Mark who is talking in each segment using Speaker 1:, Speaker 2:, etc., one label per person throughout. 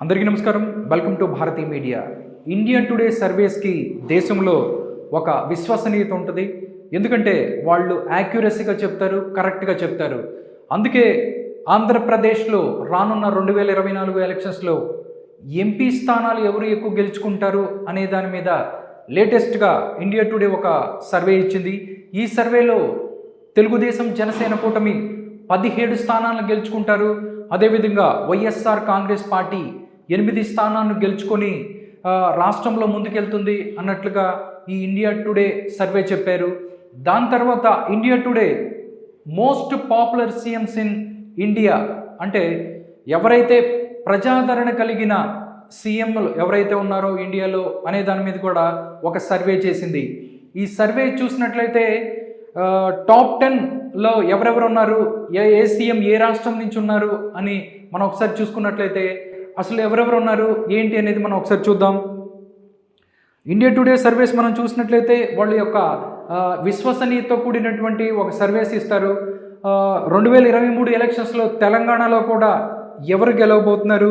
Speaker 1: అందరికీ నమస్కారం. Welcome to Bharathi media Indian today సర్వేస్కి దేశంలో ఒక విశ్వసనీయత ఉంటుంది. ఎందుకంటే వాళ్ళు యాక్యురసీగా చెప్తారు కరెక్ట్గా చెప్తారు. అందుకే ఆంధ్రప్రదేశ్లో రానున్న రెండు వేల ఇరవై నాలుగు ఎలక్షన్స్లో ఎంపీ స్థానాలు ఎవరు ఎక్కువ గెలుచుకుంటారు అనే దాని మీద లేటెస్ట్గా ఇండియా టుడే ఒక సర్వే ఇచ్చింది. ఈ సర్వేలో తెలుగుదేశం జనసేన కూటమి పదిహేడు స్థానాలను గెలుచుకుంటారు. అదేవిధంగా వైఎస్ఆర్ కాంగ్రెస్ పార్టీ ఎనిమిది స్థానాన్ని గెలుచుకొని రాష్ట్రంలో ముందుకెళ్తుంది అన్నట్లుగా ఈ ఇండియా టుడే సర్వే చెప్పారు. దాని తర్వాత India today most popular CMs in India అంటే ఎవరైతే ప్రజాదరణ కలిగిన సీఎంలు ఎవరైతే ఉన్నారో ఇండియాలో అనే దాని మీద కూడా ఒక సర్వే చేసింది. ఈ సర్వే చూసినట్లయితే టాప్ టెన్లో ఎవరెవరు ఉన్నారు ఏ ఏ సీఎం ఏ రాష్ట్రం నుంచి ఉన్నారు అని మనం ఒకసారి చూసుకున్నట్లయితే అసలు ఎవరెవరు ఉన్నారు? ఏంటి అనేది మనం ఒకసారి చూద్దాం. ఇండియా టుడే సర్వేస్ మనం చూసినట్లయితే వాళ్ళ యొక్క విశ్వసనీయతో కూడినటువంటి ఒక సర్వేస్ ఇస్తారు. రెండు వేల ఇరవై మూడు ఎలక్షన్స్లో తెలంగాణలో కూడా ఎవరు గెలవబోతున్నారు?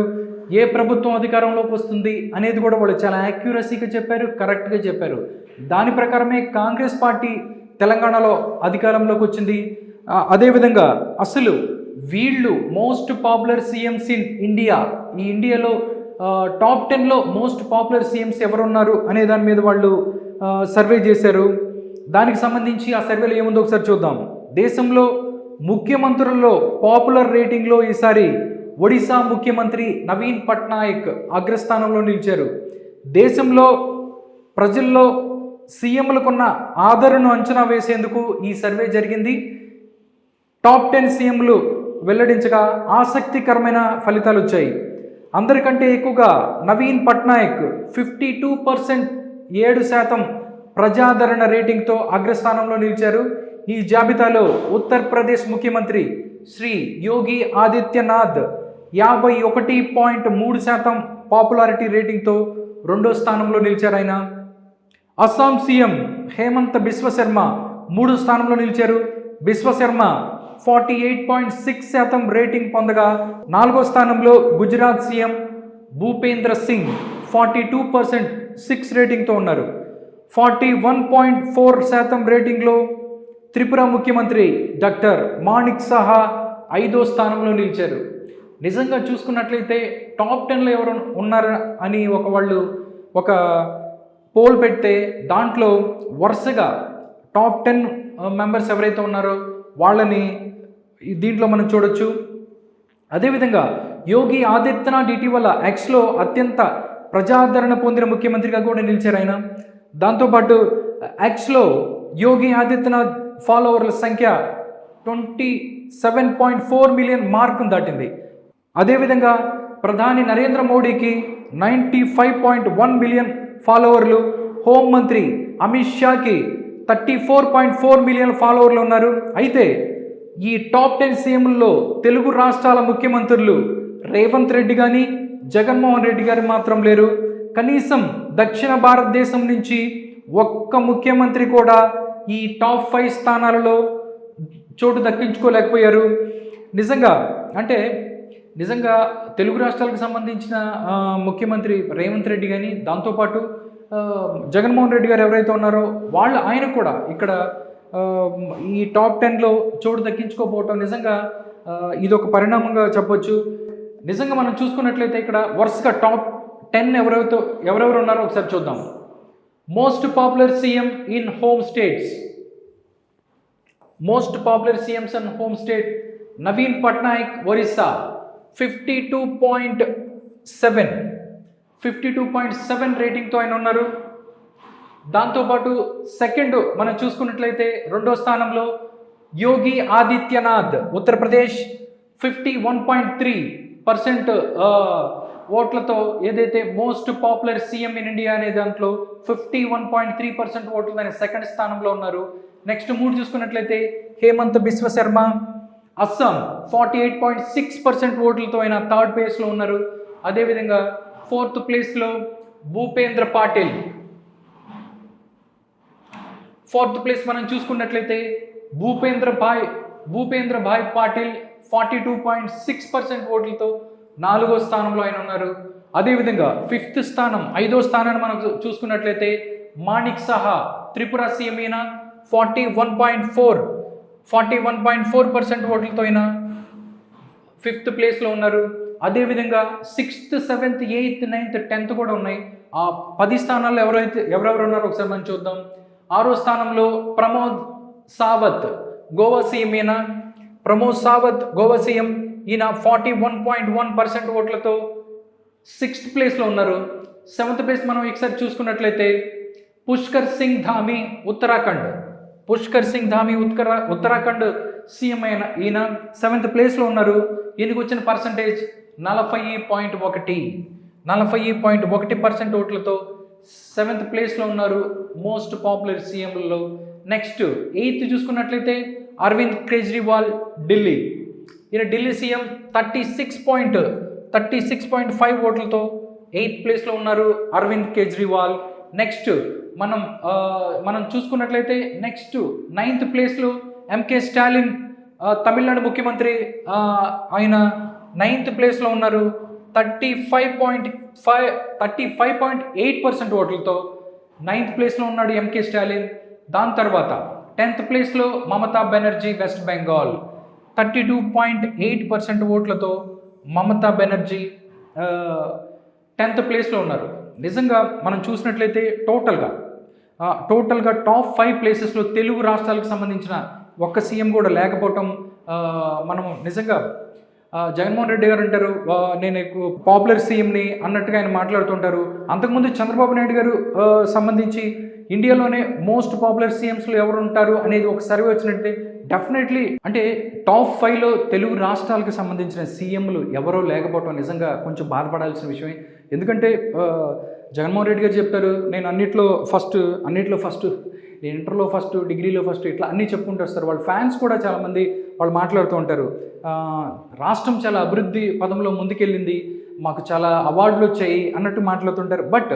Speaker 1: ఏ ప్రభుత్వం అధికారంలోకి వస్తుంది? అనేది కూడా వాళ్ళు చాలా యాక్యురసీగా చెప్పారు కరెక్ట్గా చెప్పారు. దాని ప్రకారమే కాంగ్రెస్ పార్టీ తెలంగాణలో అధికారంలోకి వచ్చింది. అదేవిధంగా అసలు వీళ్ళు most popular CMs in India ఈ ఇండియాలో టాప్ టెన్లో మోస్ట్ పాపులర్ సీఎంస్ ఎవరున్నారు అనే దాని మీద వాళ్ళు సర్వే చేశారు. దానికి సంబంధించి ఆ సర్వేలో ఏముందో ఒకసారి చూద్దాం. దేశంలో ముఖ్యమంత్రుల్లో పాపులర్ రేటింగ్లో ఈసారి ఒడిశా ముఖ్యమంత్రి నవీన్ పట్నాయక్ అగ్రస్థానంలో నిలిచారు. దేశంలో ప్రజల్లో సీఎంలకున్న ఆదరణను అంచనా వేసేందుకు ఈ సర్వే జరిగింది. టాప్ టెన్ సీఎంలు వెల్లడించగా ఆసక్తికరమైన ఫలితాలు వచ్చాయి అందరికంటే ఎక్కువగా Naveen Patnaik fifty two percent ఏడు శాతం ప్రజాదరణ రేటింగ్తో అగ్రస్థానంలో నిలిచారు. ఈ జాబితాలో ఉత్తరప్రదేశ్ ముఖ్యమంత్రి శ్రీ యోగి ఆదిత్యనాథ్ యాభై ఒకటి పాయింట్ మూడు శాతం పాపులారిటీ రేటింగ్తో రెండో స్థానంలో నిలిచారు ఆయన. అస్సాం సీఎం హేమంత్ బిశ్వశర్మ మూడు స్థానంలో నిలిచారు. Biswa Sharma forty eight point six శాతం రేటింగ్ పొందగా నాలుగో స్థానంలో Gujarat CM Bhupendra Singh forty two percent six రేటింగ్తో ఉన్నారు. ఫార్టీ వన్ పాయింట్ ఫోర్ శాతం రేటింగ్లో త్రిపుర ముఖ్యమంత్రి డాక్టర్ మాణిక్ సహా ఐదో స్థానంలో నిలిచారు. నిజంగా చూసుకున్నట్లయితే టాప్ టెన్లో ఎవరు ఉన్నారు అని ఒక వాళ్ళు ఒక పోల్ పెడితే దాంట్లో వరుసగా టాప్ టెన్ మెంబర్స్ ఎవరైతే ఉన్నారో వాళ్ళని దీంట్లో మనం చూడొచ్చు. అదేవిధంగా యోగి ఆదిత్యనాథ్ ఇటీవల ఎక్స్లో అత్యంత ప్రజాదరణ పొందిన ముఖ్యమంత్రిగా కూడా నిలిచారు ఆయన. దాంతోపాటు ఎక్స్లో యోగి ఆదిత్యనాథ్ ఫాలోవర్ల సంఖ్య twenty seven point four million మార్కును దాటింది. అదేవిధంగా ప్రధాని నరేంద్ర మోడీకి ninety five point one million ఫాలోవర్లు. Home మంత్రి Amit షాకి thirty four point four million ఫాలోవర్లు ఉన్నారు. అయితే ఈ టాప్ టెన్ సీఎంల్లో తెలుగు రాష్ట్రాల ముఖ్యమంత్రులు రేవంత్ రెడ్డి కానీ జగన్మోహన్ రెడ్డి గారు మాత్రం లేరు. కనీసం దక్షిణ భారతదేశం నుంచి ఒక్క ముఖ్యమంత్రి కూడా ఈ టాప్ ఫైవ్ స్థానాలలో చోటు దక్కించుకోలేకపోయారు. నిజంగా అంటే నిజంగా తెలుగు రాష్ట్రాలకు సంబంధించిన ముఖ్యమంత్రి రేవంత్ రెడ్డి కానీ దాంతోపాటు జగన్మోహన్ రెడ్డి గారు ఎవరైతే ఉన్నారో వాళ్ళు ఆయన కూడా ఇక్కడ ఈ టాప్ టెన్లో చోటు దక్కించుకోపోవటం నిజంగా ఇది ఒక పరిణామంగా చెప్పొచ్చు. నిజంగా మనం చూసుకున్నట్లయితే ఇక్కడ వరుసగా టాప్ టెన్ ఎవరెవరితో ఎవరెవరు ఉన్నారో ఒకసారి చూద్దాం. Most popular CM in home states most popular CMs and home state Naveen Patnaik Orissa fifty two point seven fifty two point seven రేటింగ్తో ఆయన ఉన్నారు. దాంతోపాటు సెకండ్ మనం చూసుకున్నట్లయితే రెండో స్థానంలో Yogi Adityanath Uttar Pradesh fifty one point three percent ఓట్లతో ఏదైతే most popular CM in India అనే దాంట్లో fifty one point three percent ఓట్లు అనే సెకండ్ స్థానంలో ఉన్నారు. నెక్స్ట్ మూడు చూసుకున్నట్లయితే Hemant Biswa Sharma Assam forty eight point six percent ఓట్లతో ఆయన థర్డ్ ప్లేస్లో ఉన్నారు. అదేవిధంగా ఫోర్త్ ప్లేస్లో భూపేంద్ర పాటిల్ ఫోర్త్ ప్లేస్ మనం చూసుకున్నట్లయితే Bhupendra Bhai Bhupendra Bhai Patil forty two point six percent ఓట్లతో నాలుగో స్థానంలో ఆయన ఉన్నారు. అదేవిధంగా ఫిఫ్త్ స్థానం ఐదో స్థానాన్ని మనం చూసుకున్నట్లయితే మాణిక్ సహా త్రిపుర సీఎం అయిన forty one point four forty one point four percent ఓట్లతో అయినా ఫిఫ్త్ ప్లేస్లో ఉన్నారు. అదేవిధంగా sixth seventh eighth ninth tenth కూడా ఉన్నాయి. ఆ పది స్థానాల్లో ఎవరైతే ఎవరెవరు ఉన్నారో ఒకసారి మనం చూద్దాం. ఆరో స్థానంలో ప్రమోద్ సావత్ గోవా సీఎం ఈయన. ప్రమోద్ సావత్ గోవా సీఎం ఈయన forty one point one percent ఓట్లతో సిక్స్త్ ప్లేస్లో ఉన్నారు. సెవెంత్ ప్లేస్ మనం ఒకసారి చూసుకున్నట్లయితే పుష్కర్ సింగ్ ధామి ఉత్తరాఖండ్. పుష్కర్ సింగ్ ధామి ఉత్కర ఉత్తరాఖండ్ సీఎం అయిన ఈయన సెవెంత్ ప్లేస్లో ఉన్నారు. ఈయనకు వచ్చిన పర్సంటేజ్ నలభై పాయింట్ ఒకటి. నలభై పాయింట్ ఒకటి పర్సెంట్ ఓట్లతో సెవెంత్ ప్లేస్లో ఉన్నారు మోస్ట్ పాపులర్ సీఎంలలో నెక్స్ట్ ఎయిత్ చూసుకున్నట్లయితే అరవింద్ కేజ్రీవాల్ ఢిల్లీ ఈయన Delhi CM thirty six point thirty six point five ఓట్లతో ఎయిత్ ప్లేస్లో ఉన్నారు అరవింద్ కేజ్రీవాల్ నెక్స్ట్ మనం మనం చూసుకున్నట్లయితే నెక్స్ట్ నైన్త్ ప్లేస్లో ఎంకే స్టాలిన్ తమిళనాడు ముఖ్యమంత్రి ఆయన నైన్త్ ప్లేస్లో ఉన్నారు thirty five point five thirty five point eight percent ఓట్లతో నైన్త్ ప్లేస్లో ఉన్నాడు ఎంకే స్టాలిన్ దాని తర్వాత టెన్త్ ప్లేస్లో Mamata Banerjee West Bengal thirty two point eight percent ఓట్లతో మమతా బెనర్జీ టెన్త్ ప్లేస్లో ఉన్నారు. నిజంగా మనం చూసినట్లయితే టోటల్గా టోటల్గా టాప్ ఫైవ్ ప్లేసెస్లో తెలుగు రాష్ట్రాలకు సంబంధించిన ఒక్క సీఎం కూడా లేకపోవటం మనం నిజంగా జగన్మోహన్ రెడ్డి గారు అంటారు నేను ఎక్కువ పాపులర్ సీఎంని అన్నట్టుగా ఆయన మాట్లాడుతుంటారు. అంతకుముందు చంద్రబాబు నాయుడు గారు సంబంధించి ఇండియాలోనే మోస్ట్ పాపులర్ సీఎంస్లో ఎవరు ఉంటారు అనేది ఒక సర్వే వచ్చినట్టే డెఫినెట్లీ అంటే టాప్ ఫైవ్లో తెలుగు రాష్ట్రాలకు సంబంధించిన సీఎంలు ఎవరో లేకపోవటం నిజంగా కొంచెం బాధపడాల్సిన విషయమే. ఎందుకంటే జగన్మోహన్ రెడ్డి గారు చెప్తారు నేను అన్నిట్లో ఫస్ట్ అన్నిట్లో ఫస్ట్ నేను ఇంటర్లో ఫస్ట్ డిగ్రీలో ఫస్ట్ ఇట్లా అన్నీ చెప్పుకుంటూ వస్తారు. వాళ్ళ ఫ్యాన్స్ కూడా చాలామంది వాళ్ళు మాట్లాడుతూ ఉంటారు. రాష్ట్రం చాలా అభివృద్ధి పదంలో ముందుకెళ్ళింది మాకు చాలా అవార్డులు వచ్చాయి అన్నట్టు మాట్లాడుతుంటారు. బట్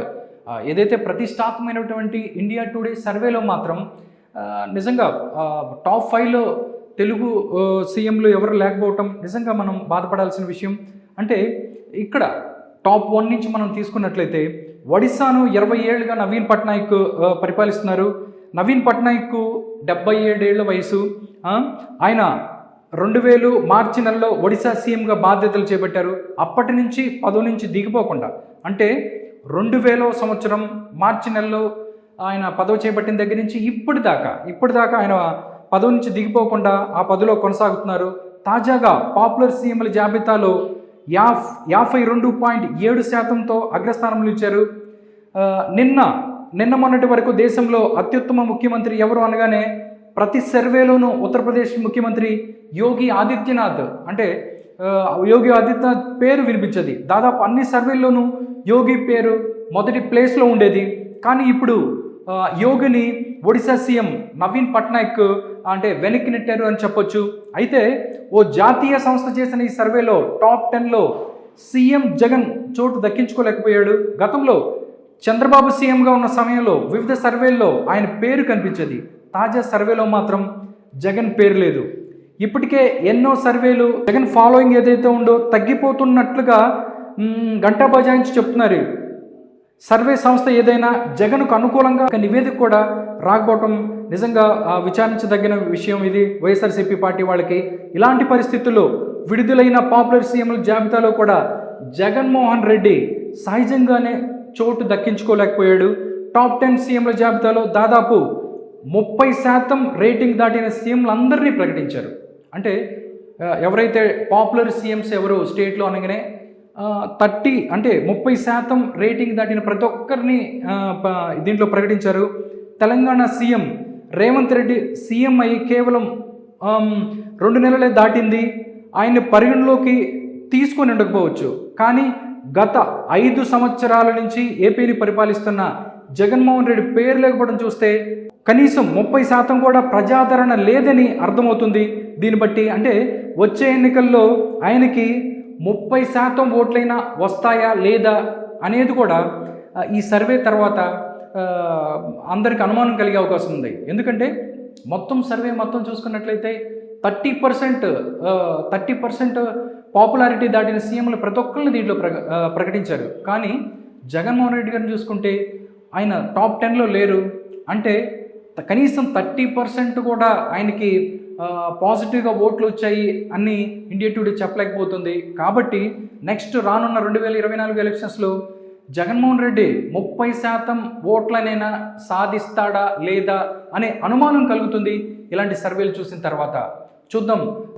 Speaker 1: ఏదైతే ప్రతిష్టాత్మకమైనటువంటి ఇండియా టుడే సర్వేలో మాత్రం నిజంగా టాప్ ఫైవ్లో తెలుగు సీఎంలు ఎవరు లేకపోవటం నిజంగా మనం బాధపడాల్సిన విషయం. అంటే ఇక్కడ టాప్ వన్ నుంచి మనం తీసుకున్నట్లయితే ఒడిశాను ఇరవై ఏళ్ళుగా నవీన్ పట్నాయక్ పరిపాలిస్తున్నారు. నవీన్ పట్నాయక్ డెబ్బై ఏడేళ్ళ వయసు. ఆయన రెండు వేలు మార్చి నెలలో ఒడిశా సీఎంగా బాధ్యతలు చేపట్టారు. అప్పటి నుంచి పదవి నుంచి దిగిపోకుండా. అంటే రెండు వేల సంవత్సరం మార్చి నెలలో ఆయన పదవి చేపట్టిన దగ్గర నుంచి ఇప్పటి దాకా ఇప్పటి దాకా ఆయన పదవి నుంచి దిగిపోకుండా ఆ పదవిలో కొనసాగుతున్నారు. తాజాగా పాపులర్ సీఎంల జాబితాలో యాఫ్ యాభై రెండు పాయింట్ ఏడు శాతంతో అగ్రస్థానంలో ఇచ్చారు. నిన్న నిన్న మొన్నటి వరకు దేశంలో అత్యుత్తమ ముఖ్యమంత్రి ఎవరు అనగానే ప్రతి సర్వేలోనూ ఉత్తరప్రదేశ్ ముఖ్యమంత్రి యోగి ఆదిత్యనాథ్ అంటే యోగి ఆదిత్యనాథ్ పేరు వినిపించేది. దాదాపు అన్ని సర్వేల్లోనూ యోగి పేరు మొదటి ప్లేస్లో ఉండేది. కానీ ఇప్పుడు యోగిని ఒడిశా సీఎం నవీన్ పట్నాయక్ అంటే వెనక్కి నెట్టారు అని చెప్పొచ్చు. అయితే ఓ జాతీయ సంస్థ చేసిన ఈ సర్వేలో టాప్ టెన్లో సీఎం జగన్ చోటు దక్కించుకోలేకపోయాడు. గతంలో చంద్రబాబు సీఎంగా ఉన్న సమయంలో వివిధ సర్వేల్లో ఆయన పేరు కనిపించేది. తాజా సర్వేలో మాత్రం జగన్ పేరు లేదు. ఇప్పటికే ఎన్నో సర్వేలు జగన్ ఫాలోయింగ్ ఏదైతే ఉందో తగ్గిపోతున్నట్లుగా గంటా బజాయించి చెప్తున్నారు. సర్వే సంస్థ ఏదైనా జగన్కు అనుకూలంగా ఒక నివేదిక కూడా రాకపోవటం నిజంగా ఆ, విచారించదగిన విషయం ఇది. వైఎస్ఆర్సీపీ పార్టీ వాళ్ళకి ఇలాంటి పరిస్థితుల్లో విడుదలైన పాపులర్ సీఎంల జాబితాలో కూడా జగన్మోహన్ రెడ్డి సహజంగానే చోటు దక్కించుకోలేకపోయాడు. టాప్ టెన్ సీఎంల జాబితాలో దాదాపు ముప్పై శాతం రేటింగ్ దాటిన సీఎంలు అందరినీ ప్రకటించారు. అంటే ఎవరైతే పాపులర్ సీఎంస్ ఎవరు స్టేట్లో అనగానే థర్టీ అంటే ముప్పై శాతం రేటింగ్ దాటిన ప్రతి ఒక్కరిని ప- దీంట్లో ప్రకటించారు. తెలంగాణ సీఎం రేవంత్ రెడ్డి సీఎం అయ్యి కేవలం రెండు నెలలే దాటింది. ఆయన్ని పరిగణలోకి తీసుకొని ఉండకపోవచ్చు. కానీ గత ఐదు సంవత్సరాల నుంచి ఏపీని పరిపాలిస్తున్న జగన్మోహన్ రెడ్డి పేరు లేకపోవడం చూస్తే కనీసం ముప్పై శాతం కూడా ప్రజాదరణ లేదని అర్థమవుతుంది. దీన్ని బట్టి అంటే వచ్చే ఎన్నికల్లో ఆయనకి ముప్పై శాతం ఓట్లైనా వస్తాయా లేదా అనేది కూడా ఈ సర్వే తర్వాత అందరికి అనుమానం కలిగే అవకాశం ఉంది. ఎందుకంటే మొత్తం సర్వే మొత్తం చూసుకున్నట్లయితే thirty percent thirty percent popularity దాటిన సీఎంలు ప్రతి ఒక్కరిని దీంట్లో ప్రక ప్రకటించారు. కానీ జగన్మోహన్ రెడ్డి గారిని చూసుకుంటే ఆయన టాప్ టెన్లో లేరు. అంటే కనీసం థర్టీ పర్సెంట్ కూడా ఆయనకి పాజిటివ్గా ఓట్లు వచ్చాయి అని ఇండియా టుడే చెప్పలేకపోతుంది. కాబట్టి నెక్స్ట్ రానున్న రెండు వేల ఇరవై నాలుగు ఎలక్షన్స్లో జగన్మోహన్ రెడ్డి ముప్పై శాతం ఓట్లనైనా సాధిస్తాడా లేదా అనే అనుమానం కలుగుతుంది ఇలాంటి సర్వేలు చూసిన తర్వాత. చూద్దాం.